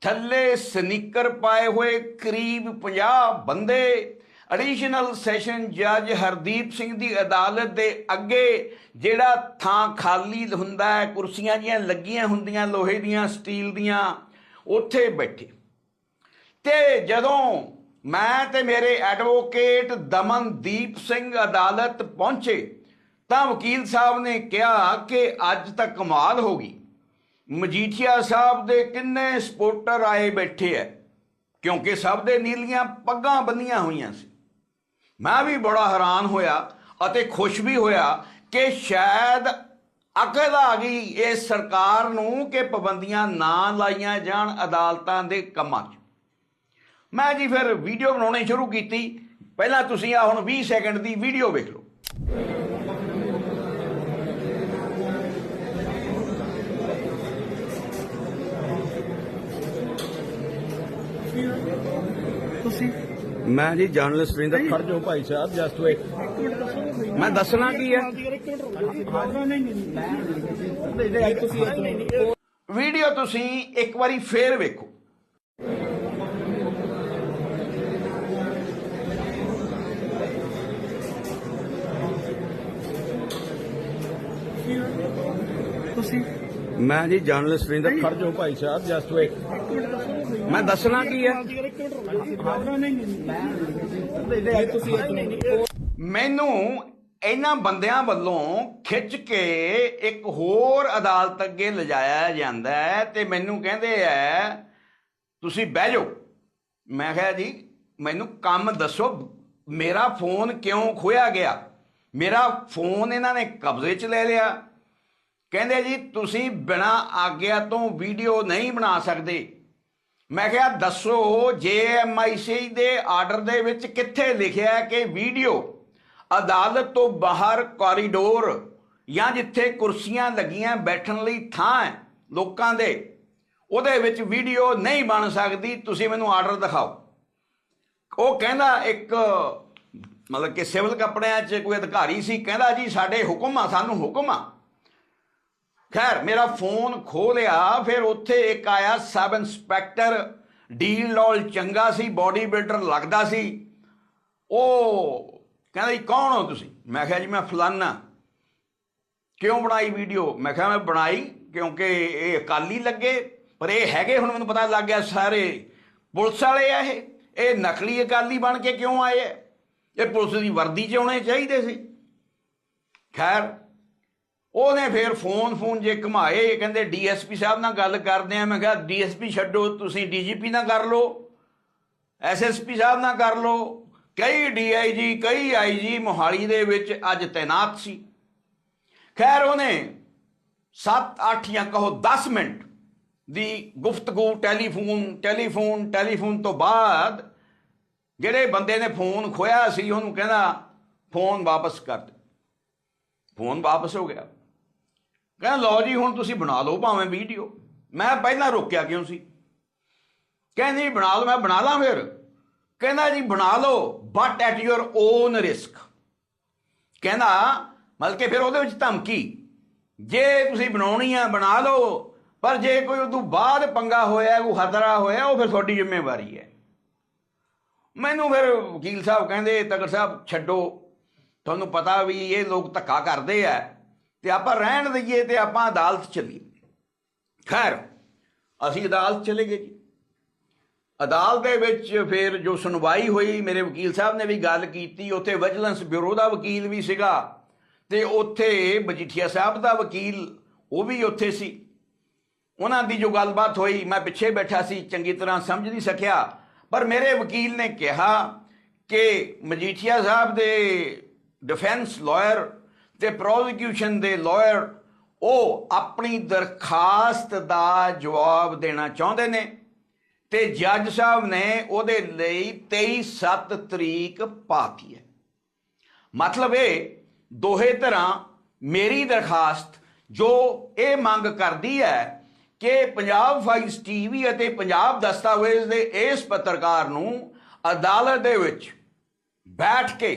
ਥੱਲੇ ਸਨੀਕਰ ਪਾਏ ਹੋਏ ਕਰੀਬ 50 ਬੰਦੇ। ਐਡੀਸ਼ਨਲ ਸੈਸ਼ਨ ਜੱਜ ਹਰਦੀਪ ਸਿੰਘ ਦੀ ਅਦਾਲਤ ਦੇ ਅੱਗੇ, ਜਿਹੜਾ ਥਾਂ ਖਾਲੀ ਹੁੰਦਾ ਹੈ, ਕੁਰਸੀਆਂ ਜੀਆਂ ਲੱਗੀਆਂ ਹੁੰਦੀਆਂ, ਲੋਹੇ ਦੀਆਂ, ਸਟੀਲ ਦੀਆਂ, ਉੱਥੇ ਬੈਠੇ। ਤੇ ਜਦੋਂ ਮੈਂ ਤੇ ਮੇਰੇ ਐਡਵੋਕੇਟ ਦਮਨਦੀਪ ਸਿੰਘ ਅਦਾਲਤ ਪਹੁੰਚੇ, ਤਾਂ ਵਕੀਲ ਸਾਹਿਬ ਨੇ ਕਿਹਾ ਕਿ ਅੱਜ ਤਾਂ ਕਮਾਲ ਹੋ ਗਈ। ਮਜੀਠੀਆ ਸਾਹਿਬ ਦੇ ਕਿੰਨੇ ਸਪੋਰਟਰ ਆਏ ਬੈਠੇ ਐ, ਕਿਉਂਕਿ ਸਭ ਦੇ ਨੀਲੀਆਂ ਪੱਗਾਂ ਬੰਨੀਆਂ ਹੋਈਆਂ ਸੀ। ਮੈਂ ਵੀ ਬੜਾ ਹੈਰਾਨ ਹੋਇਆ ਅਤੇ ਖੁਸ਼ ਵੀ ਹੋਇਆ ਕਿ ਸ਼ਾਇਦ ਅਕਲ ਆ ਗਈ ਇਸ ਸਰਕਾਰ ਨੂੰ ਕਿ ਪਾਬੰਦੀਆਂ ਨਾ ਲਾਈਆਂ ਜਾਣ ਅਦਾਲਤਾਂ ਦੇ ਕੰਮਾਂ 'ਚ। ਮੈਂ ਜੀ ਫਿਰ ਵੀਡੀਓ ਬਣਾਉਣੀ ਸ਼ੁਰੂ ਕੀਤੀ। ਪਹਿਲਾਂ ਤੁਸੀਂ ਆ ਹੁਣ 20 ਸੈਕਿੰਡ ਦੀ ਵੀਡੀਓ ਵੇਖ ਲਓ। ਤੁਸੀਂ? ਮੈਂ ਜੀ ਜਰਨਲਿਸਟ ਰਿੰਦਰ ਖੜ ਜਾਓ ਭਾਈ ਸਾਹਿਬ ਜਸਟ ਵੇਟ ਮੈਂ ਦੱਸਣਾ ਕੀ ਹੈ? ਵੀਡੀਓ ਤੁਸੀਂ ਇੱਕ ਵਾਰੀ ਫੇਰ ਵੇਖੋ। ਤੁਸੀਂ? ਮੈਂ ਜੀ ਜਰਨਲਿਸਟ ਰਿੰਦਰ ਖੜ ਭਾਈ ਸਾਹਿਬ ਜਸਟ ਵੇਟ ਮੈਂ ਦੱਸਣਾ ਕੀ ਹੈ? ਮੈਨੂੰ ਇਹਨਾਂ ਬੰਦਿਆਂ ਵੱਲੋਂ ਖਿੱਚ ਕੇ ਇੱਕ ਹੋਰ ਅਦਾਲਤ ਅੱਗੇ ਲਿਜਾਇਆ ਜਾਂਦਾ ਹੈ ਤੇ ਮੈਨੂੰ ਕਹਿੰਦੇ ਐ ਤੁਸੀਂ ਬਹਿ ਜਾਓ। ਮੈਂ ਕਿਹਾ ਜੀ, ਮੈਨੂੰ ਕੰਮ ਦੱਸੋ, ਮੇਰਾ ਫੋਨ ਕਿਉਂ ਖੋਇਆ ਗਿਆ? ਮੇਰਾ ਫੋਨ ਇਹਨਾਂ ਨੇ ਕਬਜ਼ੇ 'ਚ ਲੈ ਲਿਆ। ਕਹਿੰਦੇ ਜੀ, ਤੁਸੀਂ ਬਿਨਾ ਆਗਿਆ ਤੋਂ ਵੀਡੀਓ ਨਹੀਂ ਬਣਾ ਸਕਦੇ। ਮੈਂ ਕਿਹਾ, ਦੱਸੋ ਜੇਐਮਆਈਸੀ ਦੇ ਆਰਡਰ ਦੇ ਵਿੱਚ ਕਿੱਥੇ ਲਿਖਿਆ ਹੈ ਕਿ ਵੀਡੀਓ ਅਦਾਲਤ ਤੋਂ ਬਾਹਰ ਕੋਰੀਡੋਰ ਜਾਂ ਜਿੱਥੇ ਕੁਰਸੀਆਂ ਲੱਗੀਆਂ ਬੈਠਣ ਲਈ ਥਾਂ ਹੈ ਲੋਕਾਂ ਦੇ, ਉਹਦੇ ਵਿੱਚ ਵੀਡੀਓ ਨਹੀਂ ਬਣ ਸਕਦੀ, ਤੁਸੀਂ ਮੈਨੂੰ ਆਰਡਰ ਦਿਖਾਓ। ਉਹ ਕਹਿੰਦਾ, ਇੱਕ, ਮਤਲਬ ਕਿ ਸਿਵਲ ਕੱਪੜਿਆਂ 'ਚ ਕੋਈ ਅਧਿਕਾਰੀ ਸੀ, ਕਹਿੰਦਾ ਜੀ, ਸਾਡੇ ਹੁਕਮ ਆ, ਸਾਨੂੰ ਹੁਕਮ ਆ। ਖੈਰ, ਮੇਰਾ ਫੋਨ ਖੋ ਲਿਆ ਫਿਰ ਉੱਥੇ ਇੱਕ ਆਇਆ ਸਬ ਇੰਸਪੈਕਟਰ, ਡੀਲ ਲੋਲ ਚੰਗਾ ਸੀ, ਬਾਡੀ ਬਿਲਡਰ ਲੱਗਦਾ ਸੀ। ਉਹ ਕਹਿੰਦਾ ਜੀ, ਕੌਣ ਹੋ ਤੁਸੀਂ? ਮੈਂ ਕਿਹਾ ਜੀ, ਮੈਂ ਫਲਾਨਾ। ਕਿਉਂ ਬਣਾਈ ਵੀਡੀਓ? ਮੈਂ ਕਿਹਾ ਮੈਂ ਬਣਾਈ, ਕਿਉਂਕਿ ਇਹ ਅਕਾਲੀ ਲੱਗੇ, ਪਰ ਇਹ ਹੈਗੇ ਹੁਣ ਮੈਨੂੰ ਪਤਾ ਲੱਗ ਗਿਆ ਸਾਰੇ। ਪੁਲਿਸ ਵਾਲੇ ਆ ਇਹ। ਇਹ ਨਕਲੀ ਅਕਾਲੀ ਬਣ ਕੇ ਕਿਉਂ ਆਏ ਆ? ਇਹ ਪੁਲਿਸ ਦੀ ਵਰਦੀ 'ਚ ਆਉਣੇ ਚਾਹੀਦੇ ਸੀ। ਖੈਰ ਉਹਨੇ ਫੇਰ ਫੋਨ ਫੋਨ ਜੇ ਘਮਾਏ ਕਹਿੰਦੇ ਡੀਐਸਪੀ ਸਾਹਿਬ ਨਾਲ ਗੱਲ ਕਰਦੇ ਆ। ਮੈਂ ਕਿਹਾ, ਡੀਐਸਪੀ ਛੱਡੋ, ਤੁਸੀਂ ਡੀਜੀਪੀ ਨਾਲ ਕਰ ਲਓ, ਐਸਐਸਪੀ ਸਾਹਿਬ ਨਾਲ ਕਰ ਲਓ। ਕਈ ਡੀਆਈਜੀ, ਕਈ ਆਈਜੀ ਮੋਹਾਲੀ ਦੇ ਵਿੱਚ ਅੱਜ ਤਾਇਨਾਤ ਸੀ। ਖੈਰ, ਉਹਨੇ 7 8 ਜਾਂ ਕਹੋ 10 ਮਿੰਟ ਦੀ ਗੁਫ਼ਤਗੂ, ਟੈਲੀਫੋਨ ਟੈਲੀਫੋਨ ਟੈਲੀਫੋਨ ਤੋਂ ਬਾਅਦ ਜਿਹੜੇ ਬੰਦੇ ਨੇ ਫੋਨ ਖੋਇਆ ਸੀ, ਉਹਨੂੰ ਕਹਿੰਦਾ, ਫੋਨ ਵਾਪਸ ਕਰ ਦੇ। ਫੋਨ ਵਾਪਸ ਹੋ ਗਿਆ। ਕਹਿੰਦਾ ਲਓ ਜੀ, ਹੁਣ ਤੁਸੀਂ ਬਣਾ ਲਓ ਭਾਵੇਂ ਵੀਡੀਓ। ਮੈਂ ਪਹਿਲਾਂ ਰੋਕਿਆ ਕਿਉਂ ਸੀ? ਕਹਿੰਦੀ ਜੀ ਬਣਾ ਲਓ, ਮੈਂ ਬਣਾ ਲਾਂ ਫਿਰ। ਕਹਿੰਦਾ ਜੀ, ਬਣਾ ਲਓ but at your own risk ਕਹਿੰਦਾ, ਮਤਲਬ ਕਿ ਫਿਰ ਉਹਦੇ ਵਿੱਚ ਧਮਕੀ। ਜੇ ਤੁਸੀਂ ਬਣਾਉਣੀ ਆ, ਬਣਾ ਲਓ, ਪਰ ਜੇ ਕੋਈ ਉਦੋਂ ਬਾਅਦ ਪੰਗਾ ਹੋਇਆ, ਕੋਈ ਖਤਰਾ ਹੋਇਆ, ਉਹ ਫਿਰ ਤੁਹਾਡੀ ਜ਼ਿੰਮੇਵਾਰੀ ਹੈ। ਮੈਨੂੰ ਫਿਰ ਵਕੀਲ ਸਾਹਿਬ ਕਹਿੰਦੇ ਤਗੜ ਸਾਹਿਬ, ਛੱਡੋ। ਤੁਹਾਨੂੰ ਪਤਾ ਵੀ ਇਹ ਲੋਕ ਧੱਕਾ ਕਰਦੇ ਆ। ਤੇ ਆਪਾਂ ਰਹਿਣ ਦਈਏ ਤੇ ਆਪਾਂ ਅਦਾਲਤ ਚੱਲੀਏ। ਖੈਰ, ਅਸੀਂ ਅਦਾਲਤ ਚਲੇ ਗਏ ਜੀ। ਅਦਾਲਤ ਦੇ ਵਿੱਚ ਫਿਰ ਜੋ ਸੁਣਵਾਈ ਹੋਈ, ਮੇਰੇ ਵਕੀਲ ਸਾਹਿਬ ਨੇ ਵੀ ਗੱਲ ਕੀਤੀ, ਉੱਥੇ ਵਿਜੀਲੈਂਸ ਬਿਊਰੋ ਦਾ ਵਕੀਲ ਵੀ ਸੀਗਾ ਤੇ ਉੱਥੇ ਮਜੀਠੀਆ ਸਾਹਿਬ ਦਾ ਵਕੀਲ, ਉਹ ਵੀ ਉੱਥੇ ਸੀ। ਉਹਨਾਂ ਦੀ ਜੋ ਗੱਲਬਾਤ ਹੋਈ, ਮੈਂ ਪਿੱਛੇ ਬੈਠਾ ਸੀ, ਚੰਗੀ ਤਰ੍ਹਾਂ ਸਮਝ ਨਹੀਂ ਸਕਿਆ, ਪਰ ਮੇਰੇ ਵਕੀਲ ਨੇ ਕਿਹਾ ਕਿ ਮਜੀਠੀਆ ਸਾਹਿਬ ਦੇ ਡਿਫੈਂਸ ਲਾਇਰ ਤੇ ਪ੍ਰੋਸੀਕਿਊਸ਼ਨ ਦੇ ਲਾਇਰ ਉਹ ਆਪਣੀ ਦਰਖਾਸਤ ਦਾ ਜਵਾਬ ਦੇਣਾ ਚਾਹੁੰਦੇ ਨੇ ਤੇ ਜੱਜ ਸਾਹਿਬ ਨੇ ਉਹਦੇ ਲਈ 23/7 ਤਰੀਕ ਪਾਤੀ ਹੈ। ਮਤਲਬ ਇਹ ਦੋਹੇ ਤਰ੍ਹਾਂ ਮੇਰੀ ਦਰਖਾਸਤ ਜੋ ਇਹ ਮੰਗ ਕਰਦੀ ਹੈ ਕਿ ਪੰਜਾਬ ਫਾਈਲਸ ਟੀਵੀ ਅਤੇ ਪੰਜਾਬ ਦਸਤਾਵੇਜ਼ ਦੇ ਇਸ ਪੱਤਰਕਾਰ ਨੂੰ ਅਦਾਲਤ ਦੇ ਵਿੱਚ ਬੈਠ ਕੇ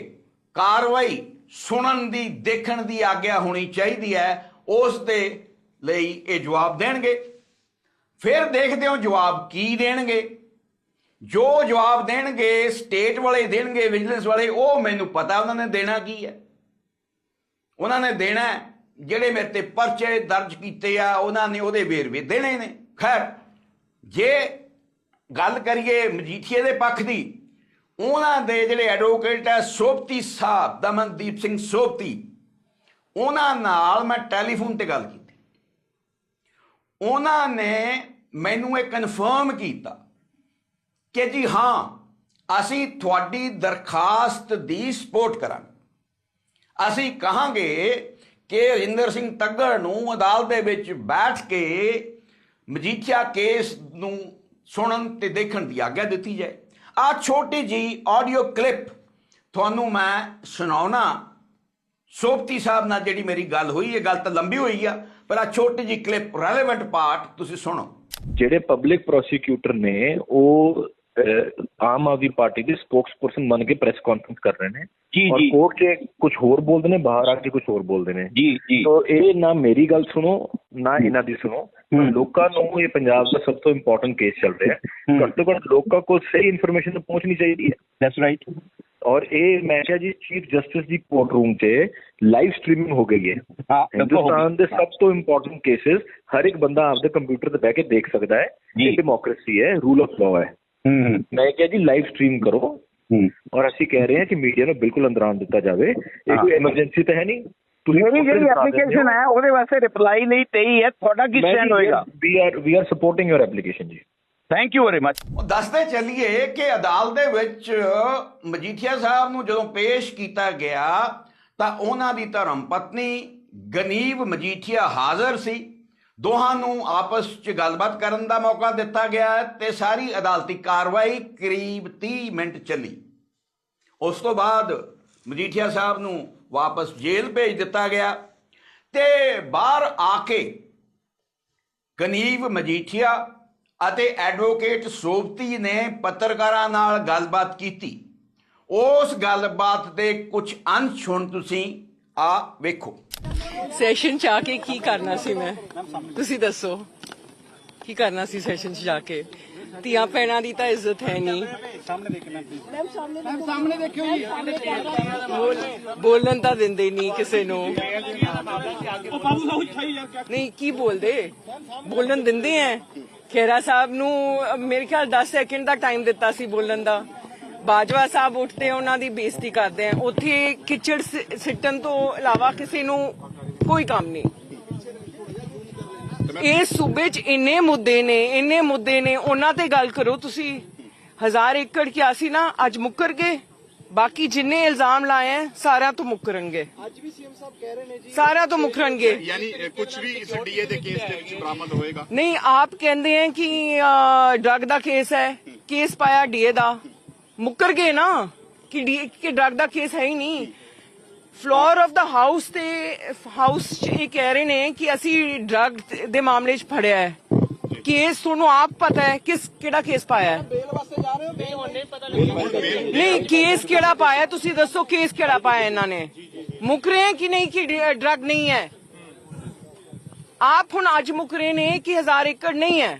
ਕਾਰਵਾਈ ਸੁਣਨ ਦੀ, ਦੇਖਣ ਦੀ ਆਗਿਆ ਹੋਣੀ ਚਾਹੀਦੀ ਹੈ, ਉਸ ਦੇ ਲਈ ਇਹ ਜਵਾਬ ਦੇਣਗੇ। ਫਿਰ ਦੇਖਦੇ ਹਾਂ ਜਵਾਬ ਕੀ ਦੇਣਗੇ। ਜੋ ਜਵਾਬ ਦੇਣਗੇ ਸਟੇਟ ਵਾਲੇ ਦੇਣਗੇ ਵਿਜੀਲੈਂਸ ਵਾਲੇ, ਉਹ ਮੈਨੂੰ ਪਤਾ ਉਹਨਾਂ ਨੇ ਦੇਣਾ ਕੀ ਹੈ। ਉਹਨਾਂ ਨੇ ਦੇਣਾ ਜਿਹੜੇ ਮੇਰੇ ਤੇ ਪਰਚੇ ਦਰਜ ਕੀਤੇ ਆ, ਉਹਨਾਂ ਨੇ ਉਹਦੇ ਵੇਰਵੇ ਦੇਣੇ ਨੇ। ਖੈਰ, ਜੇ ਗੱਲ ਕਰੀਏ ਮਜੀਠੀਏ ਦੇ ਪੱਖ ਦੀ ਉਹਨਾਂ ਦੇ ਜਿਹੜੇ ਐਡਵੋਕੇਟ ਹੈ ਸੋਪਤੀ ਸਾਹਿਬ, ਦਮਨਦੀਪ ਸਿੰਘ ਸੋਪਤੀ ਉਹਨਾਂ ਨਾਲ ਮੈਂ ਟੈਲੀਫੋਨ ਤੇ ਗੱਲ ਕੀਤੀ। ਉਹਨਾਂ ਨੇ ਮੈਨੂੰ ਇਹ ਕਨਫਰਮ ਕੀਤਾ ਕਿ ਜੀ ਹਾਂ, ਅਸੀਂ ਤੁਹਾਡੀ ਦਰਖਾਸਤ ਦੀ ਸਪੋਰਟ ਕਰਾਂਗੇ। ਅਸੀਂ ਕਹਾਂਗੇ ਕਿ ਰਿੰਦਰ ਸਿੰਘ ਤੱਗੜ ਨੂੰ ਅਦਾਲਤ ਦੇ ਵਿੱਚ ਬੈਠ ਕੇ ਮਜੀਠੀਆ ਕੇਸ ਨੂੰ ਸੁਣਨ ਤੇ ਦੇਖਣ ਦੀ ਆਗਿਆ ਦਿੱਤੀ ਜਾਏ। ਆ ਛੋਟੀ ਜੀ ਆਡੀਓ ਕਲਿੱਪ ਤੁਹਾਨੂੰ ਮੈਂ ਸੁਣਾਉਣਾ। ਸੋਪਤੀ ਸਾਹਿਬ ਨਾਲ ਜਿਹੜੀ ਮੇਰੀ ਗੱਲ ਹੋਈ, ਇਹ ਗੱਲ ਤਾਂ ਲੰਬੀ ਹੋਈ ਆ, ਪਰ ਆ ਛੋਟੀ ਜੀ ਕਲਿੱਪ ਰੈਲੇਵੈਂਟ ਪਾਰਟ ਤੁਸੀਂ ਸੁਣੋ। ਜਿਹੜੇ ਪਬਲਿਕ ਪ੍ਰੋਸੀਕਿਊਟਰ ਨੇ, ਉਹ ਅਹ, ਆਮ ਆਦਮੀ ਪਾਰਟੀ ਦੇ ਸਪੋਕਸਪਰਸਨ ਬਣ ਕੇ ਪ੍ਰੈਸ ਕਾਨਫਰੰਸ ਕਰ ਰਹੇ ਨੇ ਜੀ, ਔਰ ਜੀ। ਕੋਰਟ 'ਚ ਕੁਝ ਹੋਰ ਬੋਲਦੇ ਨੇ ਬਾਹਰ ਆ ਕੇ ਕੁਝ ਹੋਰ ਬੋਲਦੇ ਨੇ ਜੀ ਜੀ ਤੋ ਇਹ ਨਾ ਮੇਰੀ ਗੱਲ ਸੁਣੋ ਨਾ ਇਹਨਾਂ ਦੀ ਸੁਣੋ ਹੂੰ। ਲੋਕਾਂ ਨੂੰ ਇਹ ਪੰਜਾਬ ਦਾ ਸਭ ਤੋਂ ਇੰਪੋਰਟੈਂਟ ਕੇਸ ਚੱਲ ਰਿਹਾ ਹੈ ਹੂੰ। ਘੱਟ ਤੋਂ ਘੱਟ ਲੋਕਾਂ ਕੋਲ ਸਹੀ ਇਨਫੋਰਮੇਸ਼ਨ ਪਹੁੰਚਣੀ ਚਾਹੀਦੀ ਹੈ ਦੈਟਸ ਰਾਈਟ ਔਰ ਇਹ ਮੈਂ ਕਿਹਾ ਜੀ ਚੀਫ ਜਸਟਿਸ ਦੀ ਕੋਰਟ ਰੂਮ 'ਚ ਲਾਈਵ ਸਟ੍ਰੀਮਿੰਗ ਹੋ ਗਈ ਹੈ ਹਾਂ ਹਿੰਦੁਸਤਾਨ ਦੇ ਸਭ ਤੋਂ ਇੰਪੋਰਟੈਂਟ ਕੇਸਿਸ ਹਰ ਇੱਕ ਬੰਦਾ ਆਪਦੇ ਕੰਪਿਊਟਰ ਤੇ ਬਹਿ ਕੇ ਦੇਖ ਸਕਦਾ ਹੈ ਜੀ। ਇਹ ਡੈਮੋਕ੍ਰੇਸੀ ਹੈ ਰੂਲ ਆਫ ਲਾਅ ਹੈ ਹੂੰ ਮੈਂ ਕਿਹਾ ਜੀ ਲਾਈਵ ਸਟ੍ਰੀਮ ਕਰੋ। ਹੂੰ। ਔਰ ਅਸੀਂ ਕਹਿ ਰਹੇ ਹਾਂ ਕਿ ਮੀਡੀਆ ਨੂੰ ਬਿਲਕੁਲ ਅੰਦਰਾਂ ਦਿੱਤਾ ਜਾਵੇ। ਇਹ। ਕੋਈ ਐਮਰਜੈਂਸੀ ਤਾਂ ਹੈ ਨਹੀਂ। ਮੇਰੀ ਜਿਹੜੀ ਐਪਲੀਕੇਸ਼ਨ ਹੈ ਉਹਦੇ ਵਾਸਤੇ ਰਿਪਲਾਈ ਲਈ ਤੇ ਹੀ ਹੈ। ਤੁਹਾਡਾ ਕੀ ਸਟੈਂਡ ਹੋਏਗਾ? We are we are supporting your application ਜੀ। ਥੈਂਕ ਯੂ ਵੈਰੀ ਮਚ ਉਹ ਦੱਸਦੇ ਚੱਲੀਏ ਕਿ ਅਦਾਲਤ ਦੇ ਵਿੱਚ ਮਜੀਠੀਆ ਸਾਹਿਬ ਨੂੰ ਜਦੋਂ ਪੇਸ਼ ਕੀਤਾ ਗਿਆ ਤਾਂ ਉਹਨਾਂ ਦੀ ਧਰਮ ਪਤਨੀ ਗਨੀਵ ਮਜੀਠੀਆ ਹਾਜ਼ਰ ਸੀ। ਦੋਹਾਂ ਨੂੰ ਆਪਸ 'ਚ ਗੱਲਬਾਤ ਕਰਨ ਦਾ ਮੌਕਾ ਦਿੱਤਾ ਗਿਆ ਤੇ ਸਾਰੀ ਅਦਾਲਤੀ ਕਾਰਵਾਈ ਕਰੀਬ 30 ਮਿੰਟ ਚੱਲੀ। ਉਸ ਤੋਂ ਬਾਅਦ ਮਜੀਠੀਆ ਸਾਹਿਬ ਨੂੰ ਵਾਪਸ ਜੇਲ੍ਹ ਭੇਜ ਦਿੱਤਾ ਗਿਆ ਤੇ ਬਾਹਰ ਆ ਕੇ ਗਨੀਵ ਮਜੀਠੀਆ ਅਤੇ ਐਡਵੋਕੇਟ ਸੋਪਤੀ ਨੇ ਪੱਤਰਕਾਰਾਂ ਨਾਲ ਗੱਲਬਾਤ ਕੀਤੀ। ਉਸ ਗੱਲਬਾਤ ਦੇ ਕੁਝ ਅੰਸ਼ ਹੁਣ ਤੁਸੀਂ ਆ ਵੇਖੋ। ਸੈਸ਼ਨ ਚ ਆ ਕੇ ਕੀ ਕਰਨਾ ਸੀ ਮੈਂ? ਤੁਸੀਂ ਦੱਸੋ। ਕੀ ਕਰਨਾ ਸੀ ਸੈਸ਼ਨ ਚ ਜਾ ਕੇ? ਧੀਆਂ ਭੈਣਾਂ ਦੀ ਤਾਂ ਇੱਜ਼ਤ ਹੈ ਨਹੀਂ। ਬੋਲ- ਬੋਲਣ ਤਾਂ ਦਿੰਦੇ ਨਹੀਂ ਕਿਸੇ ਨੂੰ। ਨਹੀਂ ਕੀ ਬੋਲਦੇ? ਬੋਲਣ ਦਿੰਦੇ ਐ। ਖੇਰਾ ਸਾਹਿਬ ਨੂੰ ਮੇਰੇ ਖਿਆਲ 10 ਸੈਕਿੰਡ ਦਾ ਟਾਈਮ ਦਿੱਤਾ ਸੀ ਬੋਲਣ ਦਾ। ਬਾਜਵਾ ਸਾਹਿਬ ਉੱਠਦੇ ਉਹਨਾਂ ਦੀ ਬੇਇੱਜ਼ਤੀ ਕਰਦੇ ਆ। ਉੱਥੇ ਕਿਚੜ ਸਿੱਟਣ ਤੋਂ ਇਲਾਵਾ ਕਿਸੇ ਨੂੰ ਕੋਈ ਕੰਮ ਨਹੀਂ। ਇਸ ਸੂਬੇ 'ਚ ਇੰਨੇ ਮੁੱਦੇ ਨੇ ਇੰਨੇ ਮੁੱਦੇ ਨੇ ਉਹਨਾਂ ਤੇ ਗੱਲ ਕਰੋ ਤੁਸੀਂ। ਹਜ਼ਾਰ ਏਕੜ ਕਿਆ ਸੀ ਨਾ ਅੱਜ ਮੁੱਕਰ ਗਏ ਬਾਕੀ ਜਿੰਨੇ ਇਲਜ਼ਾਮ ਲਾਏ ਸਾਰਿਆਂ ਤੋਂ ਮੁੱਕਰਨਗੇ। ਅੱਜ ਵੀ ਸੀਐਮ ਸਾਹਿਬ ਕਹਿ ਰਹੇ ਨੇ ਜੀ। ਸਾਰਿਆਂ ਤੋਂ ਮੁੱਕਰਨਗੇ। ਯਾਨੀ ਕੁਝ ਵੀ ਇਸ ਡੀਏ ਦੇ ਕੇਸ ਦੇ ਵਿੱਚ ਬਰਾਮਦ ਹੋਏਗਾ। ਨਹੀਂ ਆਪ ਕਹਿੰਦੇ ਹੈ ਕਿ ਡਰਗ ਦਾ ਕੇਸ ਹੈ। ਕੇਸ ਪਾਇਆ ਡੀਏ ਦਾ। ਮੁੱਕਰ ਗਏ ਨਾ ਕਿ ਡੀ ਕਿ ਡਰਗ ਦਾ ਕੇਸ ਹੈ ਹੀ ਨਹੀਂ। ਫਲੋਰ ਆਫ ਦਾ ਹਾਊਸ ਤੇ ਹਾਊਸ ਚ ਇਹ ਕਹਿ ਰਹੇ ਨੇ ਕਿ ਅਸੀਂ ਡਰਗ ਦੇ ਮਾਮਲੇ 'ਚ ਫੜਿਆ ਹੈ। ਕੇਸ ਤੁਹਾਨੂੰ ਆਪ ਪਤਾ ਹੈ ਕਿਸ ਕਿਹੜਾ ਕੇਸ ਪਾਇਆ ਹੈ। ਨਹੀਂ, ਕੇਸ ਕਿਹੜਾ ਪਾਇਆ ਤੁਸੀਂ ਦੱਸੋ ਕੇਸ ਕਿਹੜਾ ਪਾਇਆ ਇਹਨਾਂ ਨੇ। ਮੁੱਕ ਰਹੇ ਹੈ ਕਿ ਨਹੀਂ ਕਿ ਡਰਗ ਨਹੀਂ ਹੈ? ਆਪ ਹੁਣ ਅੱਜ ਮੁੱਕ ਰਹੇ ਨੇ ਕਿ ਹਜ਼ਾਰ ਏਕੜ ਨਹੀਂ ਹੈ।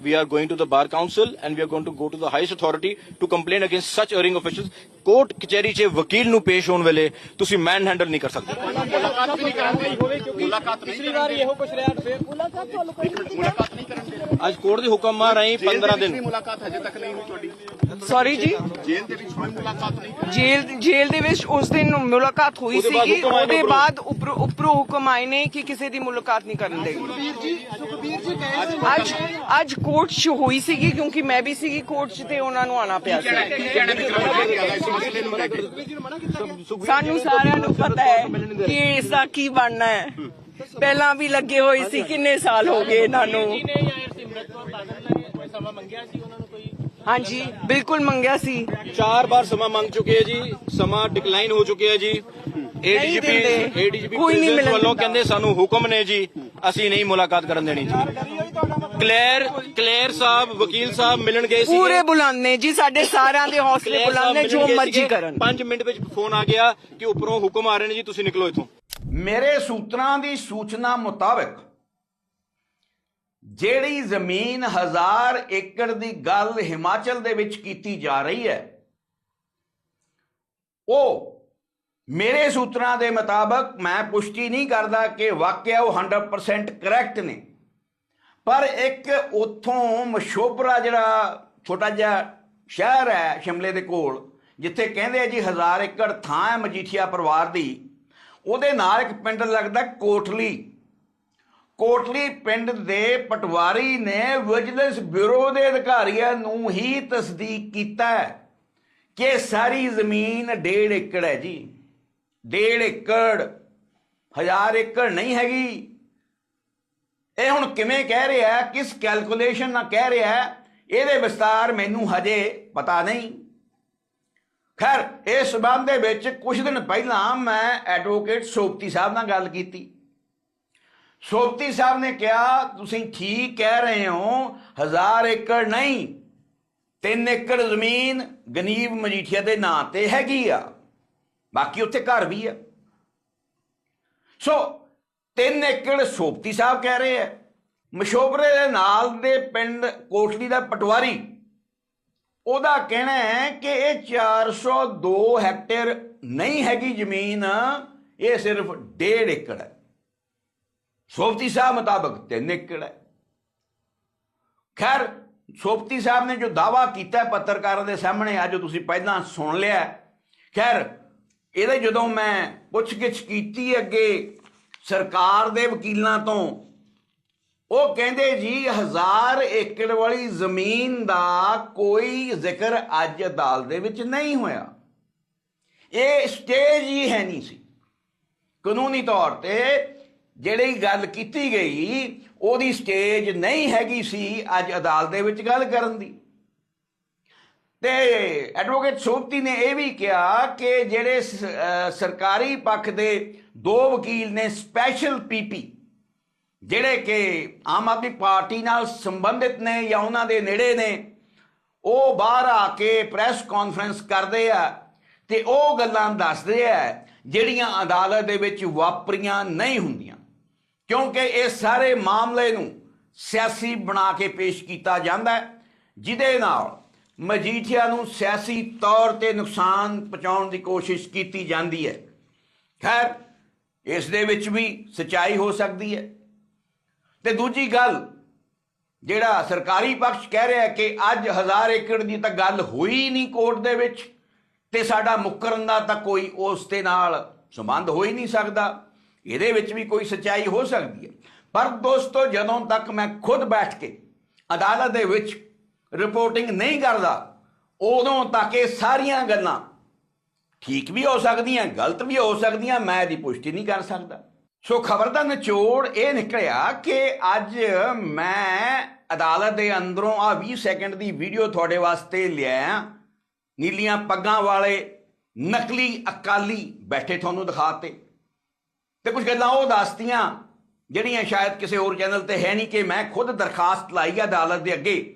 We are going to the bar council and we are going to go to the highest authority to complain against such erring officials. Court ਕਚਹਿਰੀ 'ਚ ਵਕੀਲ ਨੂੰ ਪੇਸ਼ ਹੋਣ ਵੇਲੇ ਤੁਸੀਂ ਮੈਨ ਹੈਂਡਲ ਨਹੀਂ ਕਰ ਸਕਦੇ। ਮੁਲਾਕਾਤ ਮੁਲਾਕਾਤ ਪਿਛਲੀ ਵਾਰ ਇਹੋ ਕੁਝ ਰਿਹਾ ਫਿਰ ਮੁਲਾਕਾਤ ਨਹੀਂ ਕਰਾਂਗੇ ਅੱਜ ਕੋਰਟ ਦੇ ਹੁਕਮ ਆ ਰਹੀ 15 ਦਿਨ। ਮੁਲਾਕਾਤ ਹਜੇ ਤੱਕ ਨਹੀਂ ਹੋਈ ਤੁਹਾਡੀ। ਸੌਰੀ ਜੀ। ਜੇਲ੍ਹ ਦੇ ਵਿੱਚ ਕੋਈ ਮੁਲਾਕਾਤ ਨਹੀਂ ਜੇਲ੍ਹ ਜੇਲ੍ਹ ਦੇ ਵਿੱਚ ਉਸ ਦਿਨ ਮੁਲਾਕਾਤ ਹੋਈ ਆਏ ਉਹਦੇ ਉੱਪਰੋਂ। ਬਾਅਦ ਉੱਪਰ ਉੱਪਰੋਂ ਹੁਕਮ ਆਏ ਨੇ ਕਿ ਕਿਸੇ ਦੀ ਮੁਲਾਕਾਤ ਨਹੀਂ ਕਰਨ ਦੇਗੀ ਅੱਜ ਅੱਜ ਕੋਰਟ 'ਚ ਹੋਈ ਸੀਗੀ ਕਿਉਂਕਿ ਮੈਂ ਵੀ ਸੀਗੀ ਕੋਰਟ 'ਚ ਤੇ ਉਹਨਾਂ ਨੂੰ ਆਣਾ ਪਿਆ ਸੀ। ਸਾਨੂੰ ਸਾਰਿਆਂ ਨੂੰ ਪਤਾ ਹੈ ਕਿ ਇਸ ਦਾ ਕੀ ਬਣਨਾ ਹੈ। ਪਹਿਲਾਂ ਵੀ ਲੱਗੇ ਹੋਏ ਸੀ ਕਿੰਨੇ ਸਾਲ ਹੋ ਗਏ ਇਹਨਾਂ ਨੂੰ। ਹਾਂਜੀ ਬਿਲਕੁਲ ਮੰਗਿਆ ਸੀ। ਚਾਰ ਵਾਰ ਸਮਾਂ ਮੰਗ ਚੁੱਕੇ ਹੈ ਜੀ ਸਮਾਂ ਡਿਕਲਾਈਨ ਹੋ ਚੁੱਕਿਆ ਹੈ ਜੀ ਏਡੀਜੀਪੀ। ਏਡੀਜੀਪੀ ਵੱਲੋਂ। ਕਹਿੰਦੇ ਸਾਨੂੰ ਹੁਕਮ ਨੇ ਜੀ ਅਸੀਂ ਨਹੀਂ ਮੁਲਾਕਾਤ ਕਰਨ ਦੇਣੀ ਜੀ। ਕਲੇਰ ਕਲੇਰ ਸਾਹਿਬ ਵਕੀਲ ਸਾਹਿਬ ਮਿਲਣ ਗਏ ਸੀ ਪੂਰੇ ਬੁਲਾਉਂਦੇ ਜੀ ਸਾਡੇ ਸਾਰਿਆਂ ਦੇ ਹੌਸਲੇ ਬੁਲਾਉਂਦੇ ਜੋ ਮਰਜ਼ੀ ਕਰਨ। 5 ਮਿੰਟ ਵਿੱਚ ਫੋਨ ਆ ਗਿਆ ਕਿ ਉੱਪਰੋਂ ਹੁਕਮ ਆ ਰਹੇ ਨੇ ਜੀ ਤੁਸੀਂ ਨਿਕਲੋ ਇੱਥੋਂ। ਮੇਰੇ ਸੂਤਰਾਂ ਦੀ ਸੂਚਨਾ ਮੁਤਾਬਕ ਜਿਹੜੀ ਜ਼ਮੀਨ ਹਜ਼ਾਰ ਏਕੜ ਦੀ ਗੱਲ ਹਿਮਾਚਲ ਦੇ ਵਿੱਚ ਕੀਤੀ ਜਾ ਰਹੀ ਹੈ ਉਹ ਮੇਰੇ ਸੂਤਰਾਂ ਦੇ ਮੁਤਾਬਕ ਮੈਂ ਪੁਸ਼ਟੀ ਨਹੀਂ ਕਰਦਾ ਕਿ ਵਾਕਿਆ ਉਹ 100% ਕਰੈਕਟ ਨੇ। ਪਰ ਇੱਕ ਉਥੋਂ ਮਸ਼ੋਬਰਾ ਜਿਹੜਾ ਛੋਟਾ ਜਿਹਾ ਸ਼ਹਿਰ ਹੈ ਸ਼ਿਮਲੇ ਦੇ ਕੋਲ, ਜਿੱਥੇ ਕਹਿੰਦੇ ਆ ਜੀ ਹਜ਼ਾਰ ਏਕੜ ਥਾਂ ਹੈ ਮਜੀਠੀਆ ਪਰਿਵਾਰ ਦੀ, ਉਹਦੇ ਨਾਲ ਇੱਕ ਪਿੰਡ ਲੱਗਦਾ ਕੋਟਲੀ। ਕੋਟਲੀ ਪਿੰਡ ਦੇ ਪਟਵਾਰੀ ਨੇ ਵਿਜੀਲੈਂਸ ਬਿਊਰੋ ਦੇ ਅਧਿਕਾਰੀਆਂ ਨੂੰ ਹੀ ਤਸਦੀਕ ਕੀਤਾ ਕਿ ਸਾਰੀ ਜ਼ਮੀਨ 1.5 ਏਕੜ ਹੈ ਜੀ। 1.5 ਏਕੜ, ਹਜ਼ਾਰ ਏਕੜ ਨਹੀਂ ਹੈਗੀ। ਇਹ ਹੁਣ ਕਿਵੇਂ ਕਹਿ ਰਿਹਾ, ਕਿਸ ਕੈਲਕੂਲੇਸ਼ਨ ਨਾਲ ਕਹਿ ਰਿਹਾ, ਇਹਦੇ ਵਿਸਤਾਰ ਮੈਨੂੰ ਹਜੇ ਪਤਾ ਨਹੀਂ। ਖੈਰ, ਇਸ ਸਬੰਧ ਦੇ ਵਿੱਚ ਕੁਝ ਦਿਨ ਪਹਿਲਾਂ ਮੈਂ ਐਡਵੋਕੇਟ ਸੋਪਤੀ ਸਾਹਿਬ ਨਾਲ ਗੱਲ ਕੀਤੀ। ਸੋਪਤੀ ਸਾਹਿਬ ਨੇ ਕਿਹਾ, ਤੁਸੀਂ ਠੀਕ ਕਹਿ ਰਹੇ ਹੋ, ਹਜ਼ਾਰ ਏਕੜ ਨਹੀਂ 3 ਏਕੜ ਜ਼ਮੀਨ ਗਨੀਬ ਮਜੀਠੀਆ ਦੇ ਨਾਂ ਤੇ ਹੈਗੀ ਆ। ਬਾਕੀ ਉੱਥੇ ਘਰ ਵੀ ਆ। ਸੋ ਤਿੰਨ ਏਕੜ ਸੋਪਤੀ ਸਾਹਿਬ ਕਹਿ ਰਹੇ ਆ। ਮਸ਼ੋਬਰੇ ਦੇ ਨਾਲ ਦੇ ਪਿੰਡ ਕੋਟਲੀ ਦਾ ਪਟਵਾਰੀ, ਉਹਦਾ ਕਹਿਣਾ ਹੈ ਕਿ ਇਹ 402 ਹੈਕਟੇਅਰ ਨਹੀਂ ਹੈਗੀ ਜ਼ਮੀਨ, ਇਹ ਸਿਰਫ 1.5 ਏਕੜ ਹੈ। ਸੋਪਤੀ ਸਾਹਿਬ ਮੁਤਾਬਕ 3 ਏਕੜ ਹੈ। ਖੈਰ, ਸੋਪਤੀ ਸਾਹਿਬ ਨੇ ਜੋ ਦਾਵਾ ਕੀਤਾ ਪੱਤਰਕਾਰਾਂ ਦੇ ਸਾਹਮਣੇ, ਅੱਜ ਤੁਸੀਂ ਪਹਿਲਾਂ ਸੁਣ ਲਿਆ ਖੈਰ, ਇਹਦੇ ਜਦੋਂ ਮੈਂ ਪੁੱਛਗਿੱਛ ਕੀਤੀ ਅੱਗੇ ਸਰਕਾਰ ਦੇ ਵਕੀਲਾਂ ਤੋਂ। ਉਹ ਕਹਿੰਦੇ ਜੀ, ਹਜ਼ਾਰ ਏਕੜ ਵਾਲੀ ਜ਼ਮੀਨ ਦਾ ਕੋਈ ਜ਼ਿਕਰ ਅੱਜ ਅਦਾਲਤ ਦੇ ਵਿੱਚ ਨਹੀਂ ਹੋਇਆ। ਇਹ ਸਟੇਜ ਹੀ ਹੈ ਨਹੀਂ ਸੀ। ਕਾਨੂੰਨੀ ਤੌਰ ਤੇ ਜਿਹੜੀ ਗੱਲ ਕੀਤੀ ਗਈ, ਉਹਦੀ ਸਟੇਜ ਨਹੀਂ ਹੈਗੀ ਸੀ ਅੱਜ ਅਦਾਲਤ ਦੇ ਵਿੱਚ ਗੱਲ ਕਰਨ ਦੀ। ਤੇ ਐਡਵੋਕੇਟ ਸੋਪਤੀ ਨੇ ਇਹ ਵੀ ਕਿਹਾ ਕਿ ਜਿਹੜੇ ਸਰਕਾਰੀ ਪੱਖ ਦੇ ਦੋ ਵਕੀਲ ਨੇ ਸਪੈਸ਼ਲ ਪੀਪੀ ਜਿਹੜੇ ਕਿ ਆਮ ਆਦਮੀ ਪਾਰਟੀ ਨਾਲ ਸੰਬੰਧਿਤ ਨੇ ਜਾਂ ਉਹਨਾਂ ਦੇ ਨੇੜੇ ਨੇ, ਉਹ ਬਾਹਰ ਆ ਕੇ ਪ੍ਰੈਸ ਕਾਨਫਰੰਸ ਕਰਦੇ ਆ ਤੇ ਉਹ ਗੱਲਾਂ ਦੱਸਦੇ ਆ ਜਿਹੜੀਆਂ ਅਦਾਲਤ ਦੇ ਵਿੱਚ ਵਾਪਰੀਆਂ ਨਹੀਂ ਹੁੰਦੀਆਂ। ਕਿਉਂਕਿ ਇਹ ਸਾਰੇ ਮਾਮਲੇ ਨੂੰ ਸਿਆਸੀ ਬਣਾ ਕੇ ਪੇਸ਼ ਕੀਤਾ ਜਾਂਦਾ ਜਿਹਦੇ ਨਾਲ ਮਜੀਠੀਆ ਨੂੰ ਸਿਆਸੀ ਤੌਰ ਤੇ ਨੁਕਸਾਨ ਪਹੁੰਚਾਉਣ ਦੀ ਕੋਸ਼ਿਸ਼ ਕੀਤੀ ਜਾਂਦੀ ਹੈ। ਖੈਰ, ਇਸ ਦੇ ਵਿੱਚ ਵੀ ਸਚਾਈ ਹੋ ਸਕਦੀ ਹੈ। ਤੇ ਦੂਜੀ ਗੱਲ, ਜਿਹੜਾ ਸਰਕਾਰੀ ਪੱਖ ਕਹਿ ਰਿਹਾ ਕਿ ਅੱਜ ਹਜ਼ਾਰ ਏਕੜ ਦੀ ਤਾਂ ਗੱਲ ਹੋਈ ਨਹੀਂ ਕੋਰਟ ਦੇ ਵਿੱਚ, ਤੇ ਸਾਡਾ ਮੁੱਕਰਨ ਦਾ ਤਾਂ ਕੋਈ ਉਸ ਦੇ ਨਾਲ ਸੰਬੰਧ ਹੋ ਹੀ ਨਹੀਂ ਸਕਦਾ। ਇਹਦੇ ਵਿੱਚ ਵੀ ਕੋਈ ਸਚਾਈ ਹੋ ਸਕਦੀ ਹੈ। ਪਰ ਦੋਸਤੋ, ਜਦੋਂ ਤੱਕ ਮੈਂ ਖੁਦ ਬੈਠ ਕੇ ਅਦਾਲਤ ਦੇ ਵਿੱਚ ਰਿਪੋਰਟਿੰਗ ਨਹੀਂ ਕਰਦਾ, ਉਦੋਂ ਤੱਕ ਇਹ ਸਾਰੀਆਂ ਗੱਲਾਂ ਠੀਕ ਵੀ ਹੋ ਸਕਦੀਆਂ, ਗਲਤ ਵੀ ਹੋ ਸਕਦੀਆਂ, ਮੈਂ ਇਹਦੀ ਪੁਸ਼ਟੀ ਨਹੀਂ ਕਰ ਸਕਦਾ। ਸੋ ਖਬਰ ਦਾ ਨਿਚੋੜ ਇਹ ਨਿਕਲਿਆ ਕਿ ਅੱਜ ਮੈਂ ਅਦਾਲਤ ਦੇ ਅੰਦਰੋਂ ਆ 20 ਸੈਕਿੰਡ ਦੀ ਵੀਡੀਓ ਤੁਹਾਡੇ ਵਾਸਤੇ ਲਿਆਇਆ। ਨੀਲੀਆਂ ਪੱਗਾਂ ਵਾਲੇ ਨਕਲੀ ਅਕਾਲੀ ਬੈਠੇ ਤੁਹਾਨੂੰ ਦਿਖਾਤੇ। ਤੇ ਕੁਝ ਗੱਲਾਂ ਉਹ ਦੱਸਤੀਆਂ, ਜਿਹੜੀਆਂ ਸ਼ਾਇਦ ਕਿਸੇ ਹੋਰ ਚੈਨਲ ਤੇ ਹੈ ਨਹੀਂ ਕਿ ਮੈਂ ਖੁਦ ਦਰਖਾਸਤ ਲਾਈ ਅਦਾਲਤ ਦੇ ਅੱਗੇ।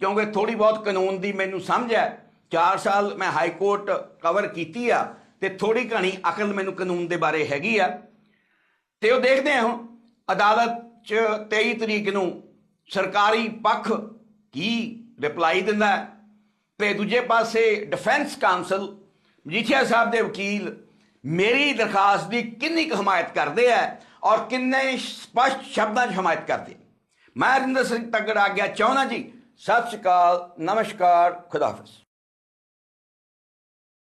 ਕਿਉਂਕਿ ਥੋੜੀ ਬਹੁਤ ਕਾਨੂੰਨ ਦੀ ਮੈਨੂੰ ਸਮਝ ਹੈ। 4 ਸਾਲ ਮੈਂ ਹਾਈ ਕੋਰਟ ਕਵਰ ਕੀਤੀ ਆ ਤੇ ਥੋੜੀ ਘਣੀ ਅਕਲ ਮੈਨੂੰ ਕਾਨੂੰਨ ਦੇ ਬਾਰੇ ਹੈਗੀ ਆ। ਤੇ ਉਹ ਦੇਖਦੇ ਹਾਂ ਅਦਾਲਤ 'ਚ 23 ਤਰੀਕ ਨੂੰ ਸਰਕਾਰੀ ਪੱਖ ਕੀ ਰਿਪਲਾਈ ਦਿੰਦਾ ਹੈ। ਤੇ ਦੂਜੇ ਪਾਸੇ ਡਿਫੈਂਸ ਕਾਉਂਸਲ ਮਜੀਠੀਆ ਸਾਹਿਬ ਦੇ ਵਕੀਲ ਮੇਰੀ ਦਰਖਾਸਤ ਦੀ ਕਿੰਨੀ ਕੁ ਹਮਾਇਤ ਕਰਦੇ ਆ ਔਰ ਕਿੰਨੇ ਸਪਸ਼ਟ ਸ਼ਬਦਾਂ 'ਚ ਹਮਾਇਤ ਕਰਦੇ ਮੈਂ ਰਿੰਦਰ ਸਿੰਘ ਤੱਗੜ ਆ ਗਿਆ ਚਾਹੁੰਦਾ ਜੀ ਸਤਿ ਸ਼੍ਰੀ ਅਕਾਲ ਨਮਸਕਾਰ ਖੁਦਾਫਿਜ਼